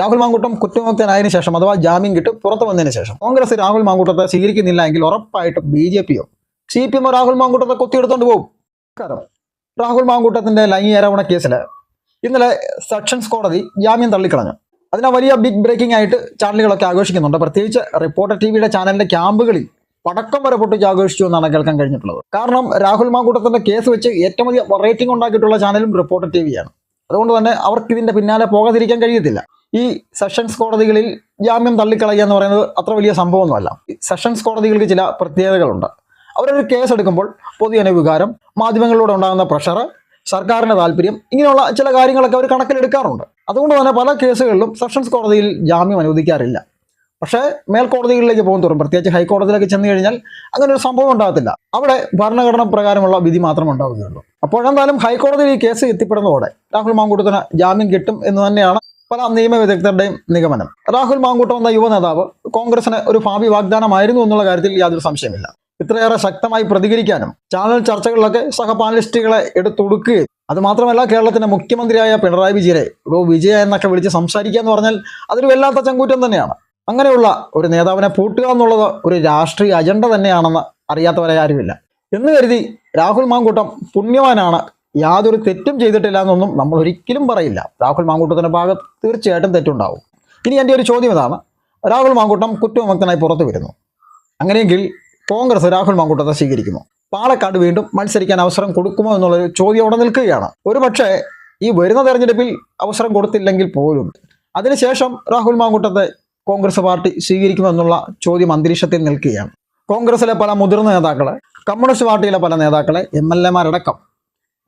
രാഹുൽ മാങ്കൂട്ടം കുറ്റമുക്തനായതിനു ശേഷം അഥവാ ജാമ്യം കിട്ടി പുറത്തു വന്നതിന് ശേഷം കോൺഗ്രസ് രാഹുൽ മാങ്കൂട്ടത്തെ സ്വീകരിക്കുന്നില്ല എങ്കിൽ ഉറപ്പായിട്ടും ബി ജെ പിയോ? സി പി എമ്മോ രാഹുൽ മാങ്കൂട്ടത്തെ കൊത്തിയെടുത്തോണ്ട് പോകും. കാരണം രാഹുൽ മാങ്കൂട്ടത്തിന്റെ ലൈംഗിക ആരോപണ കേസിൽ ഇന്നലെ സെഷൻസ് കോടതി ജാമ്യം തള്ളിക്കളഞ്ഞു. അതിനാ വലിയ ബിഗ് ബ്രേക്കിംഗ് ആയിട്ട് ചാനലുകളൊക്കെ ആഘോഷിക്കുന്നുണ്ട്. പ്രത്യേകിച്ച് റിപ്പോർട്ടർ ടി വിയുടെ ചാനലിന്റെ ക്യാമ്പുകളിൽ പടക്കം വരെ പൊട്ടിച്ച് ആഘോഷിച്ചു എന്നാണ് കേൾക്കാൻ കഴിഞ്ഞിട്ടുള്ളത്. കാരണം രാഹുൽ മാങ്കൂട്ടത്തിന്റെ കേസ് വെച്ച് ഏറ്റവും അധികം റേറ്റിംഗ് ഉണ്ടാക്കിയിട്ടുള്ള ചാനലും റിപ്പോർട്ടർ ടി വിയാണ്. അതുകൊണ്ട് തന്നെ അവർക്ക് ഇതിന്റെ പിന്നാലെ പോകാതിരിക്കാൻ കഴിയത്തില്ല. ഈ സെഷൻസ് കോടതികളിൽ ജാമ്യം തള്ളിക്കളയുക എന്ന് പറയുന്നത് അത്ര വലിയ സംഭവമൊന്നുമല്ല. സെഷൻസ് കോടതികൾക്ക് ചില പ്രത്യേകതകളുണ്ട്. അവരൊരു കേസ് എടുക്കുമ്പോൾ പൊതുജന വികാരം മാധ്യമങ്ങളിലൂടെ ഉണ്ടാകുന്ന പ്രഷർ സർക്കാരിന്റെ താല്പര്യം ഇങ്ങനെയുള്ള ചില കാര്യങ്ങളൊക്കെ അവർ കണക്കിലെടുക്കാറുണ്ട്. അതുകൊണ്ട് തന്നെ പല കേസുകളിലും സെഷൻസ് കോടതിയിൽ ജാമ്യം അനുവദിക്കാറില്ല. പക്ഷേ മേൽക്കോടതികളിലേക്ക് പോകും തോറും പ്രത്യേകിച്ച് ഹൈക്കോടതിയിലേക്ക് ചെന്ന് കഴിഞ്ഞാൽ അങ്ങനെ ഒരു സംഭവം ഉണ്ടാകത്തില്ല. അവിടെ ഭരണഘടന പ്രകാരമുള്ള വിധി മാത്രമേ ഉണ്ടാവുകയുള്ളൂ. അപ്പോഴെന്തായാലും ഹൈക്കോടതിയിൽ ഈ കേസ് എത്തിപ്പെടുന്നതോടെ രാഹുൽ മാങ്കൂട്ടത്തിന് ജാമ്യം കിട്ടും എന്ന് തന്നെയാണ് പല നിയമ വിദഗ്ധരുടെയും നിഗമനം. രാഹുൽ മാങ്കൂട്ടം എന്ന യുവ നേതാവ് കോൺഗ്രസിന് ഒരു ഭാവി വാഗ്ദാനമായിരുന്നു എന്നുള്ള കാര്യത്തിൽ യാതൊരു സംശയമില്ല ഇത്രയേറെ ശക്തമായി പ്രതികരിക്കാനും ചാനൽ ചർച്ചകളിലൊക്കെ സഹപാനലിസ്റ്റുകളെ എടുത്തൊടുക്കുകയും അത് മാത്രമല്ല കേരളത്തിന്റെ മുഖ്യമന്ത്രിയായ പിണറായി വിജയനെ ഓ വിജയ എന്നൊക്കെ വിളിച്ച് സംസാരിക്കുക എന്ന് പറഞ്ഞാൽ അതൊരു വല്ലാത്ത ചങ്കൂറ്റം തന്നെയാണ്. അങ്ങനെയുള്ള ഒരു നേതാവിനെ പൂട്ടുക എന്നുള്ളത് ഒരു രാഷ്ട്രീയ അജണ്ട തന്നെയാണെന്ന് അറിയാത്തവരെ ആരുമില്ല എന്ന് കരുതി രാഹുൽ മാങ്കൂട്ടം പുണ്യവാനാണ് യാതൊരു തെറ്റും ചെയ്തിട്ടില്ല എന്നൊന്നും നമ്മൾ ഒരിക്കലും പറയില്ല. രാഹുൽ മാങ്കൂട്ടത്തിന്റെ ഭാഗത്ത് തീർച്ചയായിട്ടും തെറ്റുണ്ടാവും. ഇനി എന്റെ ഒരു ചോദ്യം ഇതാണ്. രാഹുൽ മാങ്കൂട്ടം കുറ്റവിമുക്തനായി പുറത്തു വരുന്നു. അങ്ങനെയെങ്കിൽ കോൺഗ്രസ് രാഹുൽ മാങ്കൂട്ടത്തെ സ്വീകരിക്കുന്നു. പാലക്കാട് വീണ്ടും മത്സരിക്കാൻ അവസരം കൊടുക്കുമോ എന്നുള്ളൊരു ചോദ്യം അവിടെ നിൽക്കുകയാണ്. ഒരു പക്ഷേ ഈ വരുന്ന തെരഞ്ഞെടുപ്പിൽ അവസരം കൊടുത്തില്ലെങ്കിൽ പോലും അതിനുശേഷം രാഹുൽ മാങ്കൂട്ടത്തെ കോൺഗ്രസ് പാർട്ടി സ്വീകരിക്കുമെന്നുള്ള ചോദ്യം അന്തരീക്ഷത്തിൽ നിൽക്കുകയാണ്. കോൺഗ്രസിലെ പല മുതിർന്ന നേതാക്കളെ കമ്മ്യൂണിസ്റ്റ് പാർട്ടിയിലെ പല നേതാക്കളെ എം എൽ എമാരടക്കം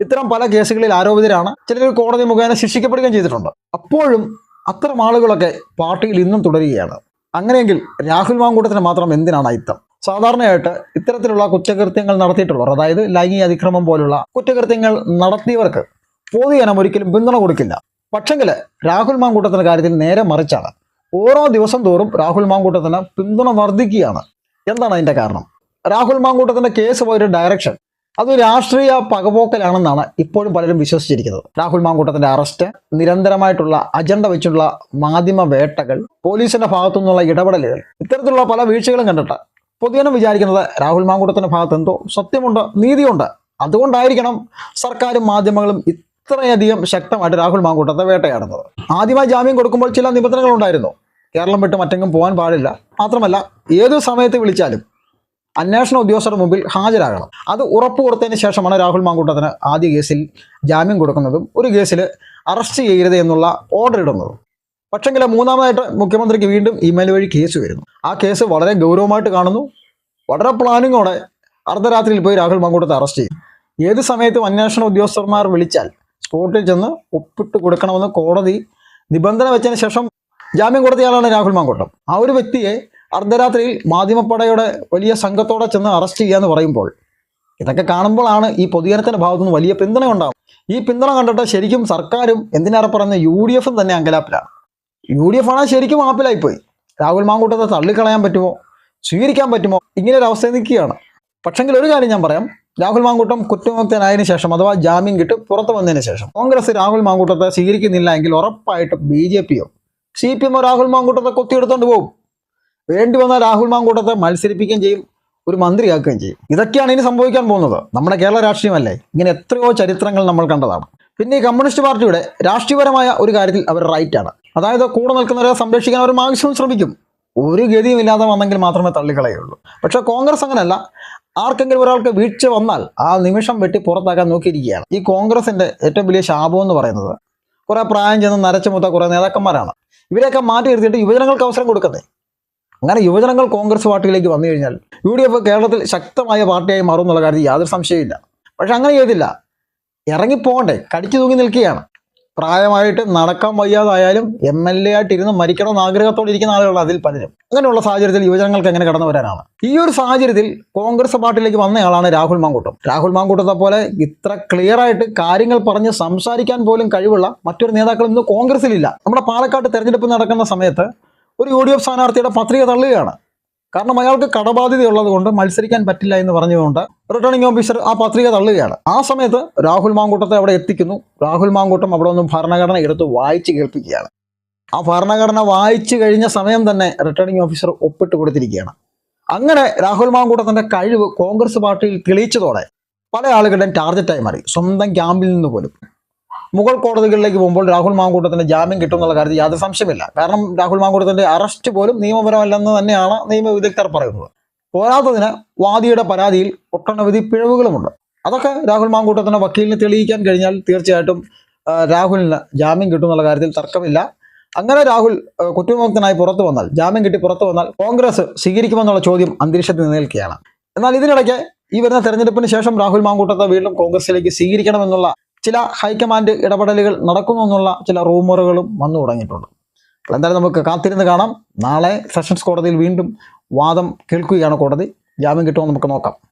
ഇത്തരം പല കേസുകളിൽ ആരോപിതരാണ്. ചിലർ കോടതി മുഖേന ശിക്ഷിക്കപ്പെടുകയും ചെയ്തിട്ടുണ്ട്. അപ്പോഴും അത്തരം ആളുകളൊക്കെ പാർട്ടിയിൽ ഇന്നും തുടരുകയാണ്. അങ്ങനെയെങ്കിൽ രാഹുൽ മാങ്കൂട്ടത്തിന് മാത്രം എന്തിനാണ് അയിത്തം? സാധാരണയായിട്ട് ഇത്തരത്തിലുള്ള കുറ്റകൃത്യങ്ങൾ നടത്തിയിട്ടുള്ളവർ അതായത് ലൈംഗിക അതിക്രമം പോലുള്ള കുറ്റകൃത്യങ്ങൾ നടത്തിയവർക്ക് പൊതുജനം ഒരിക്കലും പിന്തുണ കൊടുക്കില്ല. പക്ഷെങ്കിൽ രാഹുൽ മാങ്കൂട്ടത്തിന്റെ കാര്യത്തിൽ നേരെ മറിച്ചാണ്. ഓരോ ദിവസം തോറും രാഹുൽ മാങ്കൂട്ടത്തിന് പിന്തുണ വർദ്ധിക്കുകയാണ്. എന്താണ് അതിന്റെ കാരണം? രാഹുൽ മാങ്കൂട്ടത്തിന്റെ കേസ് പോയൊരു ഡയറക്ഷൻ അത് രാഷ്ട്രീയ പകപോക്കലാണെന്നാണ് ഇപ്പോഴും പലരും വിശ്വസിച്ചിരിക്കുന്നത്. രാഹുൽ മാങ്കൂട്ടത്തിന്റെ അറസ്റ്റ് നിരന്തരമായിട്ടുള്ള അജണ്ട വെച്ചുള്ള മാധ്യമ വേട്ടകൾ പോലീസിന്റെ ഭാഗത്തു നിന്നുള്ള ഇടപെടലുകൾ ഇത്തരത്തിലുള്ള പല വീഴ്ചകളും കണ്ടിട്ട് പൊതുജനം വിചാരിക്കുന്നത് രാഹുൽ മാങ്കൂട്ടത്തിന്റെ ഭാഗത്ത് എന്തോ സത്യമുണ്ട് നീതിയുണ്ട്. അതുകൊണ്ടായിരിക്കണം സർക്കാരും മാധ്യമങ്ങളും ഇത്രയധികം ശക്തമായിട്ട് രാഹുൽ മാങ്കൂട്ടത്തെ വേട്ടയാടുന്നത്. ആദ്യമായി ജാമ്യം കൊടുക്കുമ്പോൾ ചില നിബന്ധനകളുണ്ടായിരുന്നു. കേരളം വിട്ട് മറ്റെങ്ങും പോകാൻ പാടില്ല. മാത്രമല്ല ഏത് സമയത്ത് വിളിച്ചാലും അന്വേഷണ ഉദ്യോഗസ്ഥരുടെ മുമ്പിൽ ഹാജരാകണം. അത് ഉറപ്പ് കൊടുത്തതിന് ശേഷമാണ് രാഹുൽ മാങ്കൂട്ടത്തിന് ആദ്യ കേസിൽ ജാമ്യം കൊടുക്കുന്നതും ഒരു കേസിൽ അറസ്റ്റ് ചെയ്യരുത് എന്നുള്ള ഓർഡർ ഇടുന്നതും. പക്ഷെങ്കിൽ മൂന്നാമതായിട്ട് മുഖ്യമന്ത്രിക്ക് വീണ്ടും ഇമെയിൽ വഴി കേസ് വരുന്നു. ആ കേസ് വളരെ ഗൗരവമായിട്ട് കാണുന്നു. വളരെ പ്ലാനിങ്ങോടെ അർദ്ധരാത്രിയിൽ പോയി രാഹുൽ മാങ്കൂട്ടത്തെ അറസ്റ്റ് ചെയ്യും. ഏത് സമയത്തും അന്വേഷണ ഉദ്യോഗസ്ഥന്മാർ വിളിച്ചാൽ സ്പോട്ടിൽ ചെന്ന് ഒപ്പിട്ട് കൊടുക്കണമെന്ന് കോടതി നിബന്ധന വെച്ചതിന് ശേഷം ജാമ്യം കൊടുത്തയാളാണ് രാഹുൽ മാങ്കൂട്ടം. ആ ഒരു വ്യക്തിയെ അർദ്ധരാത്രിയിൽ മാധ്യമപ്പടയുടെ വലിയ സംഘത്തോടെ ചെന്ന് അറസ്റ്റ് ചെയ്യുക എന്ന് പറയുമ്പോൾ ഇതൊക്കെ കാണുമ്പോഴാണ് ഈ പൊതുജനത്തിന്റെ ഭാഗത്തുനിന്ന് വലിയ പിന്തുണ ഉണ്ടാവും ഈ പിന്തുണ കണ്ടിട്ട് ശരിക്കും സർക്കാരും എന്തിനേറെ പറയുന്ന യു ഡി എഫും തന്നെ അങ്കലാപ്പിലാണ്. യു ഡി എഫ് ആണ് ശരിക്കും ആപ്പിലായിപ്പോയി രാഹുൽ മാങ്കൂട്ടത്തെ തള്ളിക്കളയാൻ പറ്റുമോ? സ്വീകരിക്കാൻ പറ്റുമോ? ഇങ്ങനെ ഒരു അവസ്ഥ നിൽക്കുകയാണ്. പക്ഷെങ്കിൽ ഒരു കാര്യം ഞാൻ പറയാം. രാഹുൽ മാങ്കൂട്ടം കുറ്റമുക്തനായതിനു ശേഷം അഥവാ ജാമ്യം കിട്ടി പുറത്തു വന്നതിന് ശേഷം കോൺഗ്രസ് രാഹുൽ മാങ്കൂട്ടത്തെ സ്വീകരിക്കുന്നില്ല എങ്കിൽ ഉറപ്പായിട്ടും ബി ജെ പിയോ സി പി എമ്മോ രാഹുൽ മാങ്കൂട്ടത്തെ കൊത്തിയെടുത്തോണ്ട് പോകും. വേണ്ടി വന്നാൽ രാഹുൽ മാങ്കൂട്ടത്തെ മത്സരിപ്പിക്കുകയും ചെയ്യും ഒരു മന്ത്രിയാക്കുകയും ചെയ്യും. ഇതൊക്കെയാണ് ഇനി സംഭവിക്കാൻ പോകുന്നത്. നമ്മുടെ കേരള രാഷ്ട്രീയമല്ലേ? ഇങ്ങനെ എത്രയോ ചരിത്രങ്ങൾ നമ്മൾ കണ്ടതാണ്. പിന്നെ ഈ കമ്മ്യൂണിസ്റ്റ് പാർട്ടിയുടെ രാഷ്ട്രീയപരമായ ഒരു കാര്യത്തിൽ അവർ റൈറ്റാണ്. അതായത് കൂടെ നിൽക്കുന്നവരെ സംരക്ഷിക്കാൻ അവർ മാക്സിമം ശ്രമിക്കും. ഒരു ഗതിയും ഇല്ലാതെ വന്നെങ്കിൽ മാത്രമേ തള്ളിക്കളയുള്ളൂ. പക്ഷേ കോൺഗ്രസ് അങ്ങനെയല്ല ആർക്കെങ്കിലും ഒരാൾക്ക് വീഴ്ച വന്നാൽ ആ നിമിഷം വെട്ടി പുറത്താക്കാൻ നോക്കിയിരിക്കുകയാണ്. ഈ കോൺഗ്രസിന്റെ ഏറ്റവും വലിയ ശാപം എന്ന് പറയുന്നത് കുറേ പ്രായം ചെന്ന് നരച്ചു മുത്ത കുറെ നേതാക്കന്മാരാണ്. ഇവരെയൊക്കെ മാറ്റി നിർത്തിയിട്ട് യുവജനങ്ങൾക്ക് അവസരം കൊടുക്കണ്ടേ? അങ്ങനെ യുവജനങ്ങൾ കോൺഗ്രസ് പാർട്ടിയിലേക്ക് വന്നു കഴിഞ്ഞാൽ യു ഡി എഫ് കേരളത്തിൽ ശക്തമായ പാർട്ടിയായി മാറും എന്നുള്ള കാര്യത്തിൽ യാതൊരു സംശയമില്ല പക്ഷെ അങ്ങനെ ചെയ്തില്ല. ഇറങ്ങിപ്പോകണ്ടേ. കടിച്ചു തൂങ്ങി നിൽക്കുകയാണ്. പ്രായമായിട്ട് നടക്കാൻ വയ്യാതായാലും എം എൽ എ ആയിട്ട് ഇരുന്ന് മരിക്കണമെന്ന് ആഗ്രഹത്തോടെ ഇരിക്കുന്ന ആളുകൾ അതിൽ പലരും. അങ്ങനെയുള്ള സാഹചര്യത്തിൽ യുവജനങ്ങൾക്ക് എങ്ങനെ കടന്നു വരാനാണ്? ഈ ഒരു സാഹചര്യത്തിൽ കോൺഗ്രസ് പാർട്ടിയിലേക്ക് വന്നയാളാണ് രാഹുൽ മാങ്കൂട്ടം. രാഹുൽ മാങ്കൂട്ടത്തെ പോലെ ഇത്ര ക്ലിയർ ആയിട്ട് കാര്യങ്ങൾ പറഞ്ഞ് സംസാരിക്കാൻ പോലും കഴിവുള്ള മറ്റൊരു നേതാക്കൾ ഇന്ന് കോൺഗ്രസിലില്ല നമ്മുടെ പാലക്കാട് തെരഞ്ഞെടുപ്പ് നടക്കുന്ന സമയത്ത് ഒരു യു ഡി എഫ് സ്ഥാനാർത്ഥിയുടെ പത്രിക തള്ളുകയാണ്. കാരണം അയാൾക്ക് കടബാധ്യതയുള്ളത് കൊണ്ട് മത്സരിക്കാൻ പറ്റില്ല എന്ന് പറഞ്ഞുകൊണ്ട് റിട്ടേണിംഗ് ഓഫീസർ ആ പത്രിക തള്ളുകയാണ്. ആ സമയത്ത് രാഹുൽ മാങ്കൂട്ടത്തെ അവിടെ എത്തിക്കുന്നു. രാഹുൽ മാങ്കൂട്ടം അവിടെ ഒന്ന് ഭരണഘടന എടുത്ത് വായിച്ച് കേൾപ്പിക്കുകയാണ്. ആ ഭരണഘടന വായിച്ചു കഴിഞ്ഞ സമയം തന്നെ റിട്ടേണിംഗ് ഓഫീസർ ഒപ്പിട്ട് കൊടുത്തിരിക്കുകയാണ്. അങ്ങനെ രാഹുൽ മാങ്കൂട്ടത്തിന്റെ കഴിവ് കോൺഗ്രസ് പാർട്ടിയിൽ തെളിയിച്ചതോടെ പല ആളുകളുടെയും ടാർഗറ്റായി മാറി. സ്വന്തം ക്യാമ്പിൽ നിന്ന് പോലും. മുഗൾ കോടതികളിലേക്ക് പോകുമ്പോൾ രാഹുൽ മാങ്കൂട്ടത്തിന് ജാമ്യം കിട്ടും എന്നുള്ള കാര്യത്തിൽ യാതൊരു സംശയമില്ല കാരണം രാഹുൽ മാങ്കൂട്ടത്തിന്റെ അറസ്റ്റ് പോലും നിയമപരമല്ലെന്ന് തന്നെയാണ് നിയമ വിദഗ്ധർ പറയുന്നത്. പോരാത്തതിന് വാദിയുടെ പരാതിയിൽ ഒട്ടനവധി പിഴവുകളുമുണ്ട്. അതൊക്കെ രാഹുൽ മാങ്കൂട്ടത്തിന്റെ വക്കീലിന് തെളിയിക്കാൻ കഴിഞ്ഞാൽ തീർച്ചയായിട്ടും രാഹുലിന് ജാമ്യം കിട്ടും എന്നുള്ള കാര്യത്തിൽ തർക്കമില്ല. അങ്ങനെ രാഹുൽ കുറ്റവിമുക്തനായി പുറത്തു വന്നാൽ ജാമ്യം കിട്ടി പുറത്തു വന്നാൽ കോൺഗ്രസ് സ്വീകരിക്കുമെന്നുള്ള ചോദ്യം അന്തരീക്ഷത്തിൽ നിലനിൽക്കുകയാണ്. എന്നാൽ ഇതിനിടയ്ക്ക് ഈ വരുന്ന തെരഞ്ഞെടുപ്പിന് ശേഷം രാഹുൽ മാങ്കൂട്ടത്തെ വീണ്ടും കോൺഗ്രസിലേക്ക് സ്വീകരിക്കണമെന്നുള്ള ചില ഹൈക്കമാൻഡ് ഇടപെടലുകൾ നടക്കുന്നു എന്നുള്ള ചില റൂമറുകളും വന്നു തുടങ്ങിയിട്ടുണ്ട്. എന്തായാലും നമുക്ക് കാത്തിരുന്ന് കാണാം. നാളെ സെഷൻസ് കോടതിയിൽ വീണ്ടും വാദം കേൾക്കുകയാണ് കോടതി. ജാമ്യം കിട്ടുമോ നമുക്ക് നോക്കാം.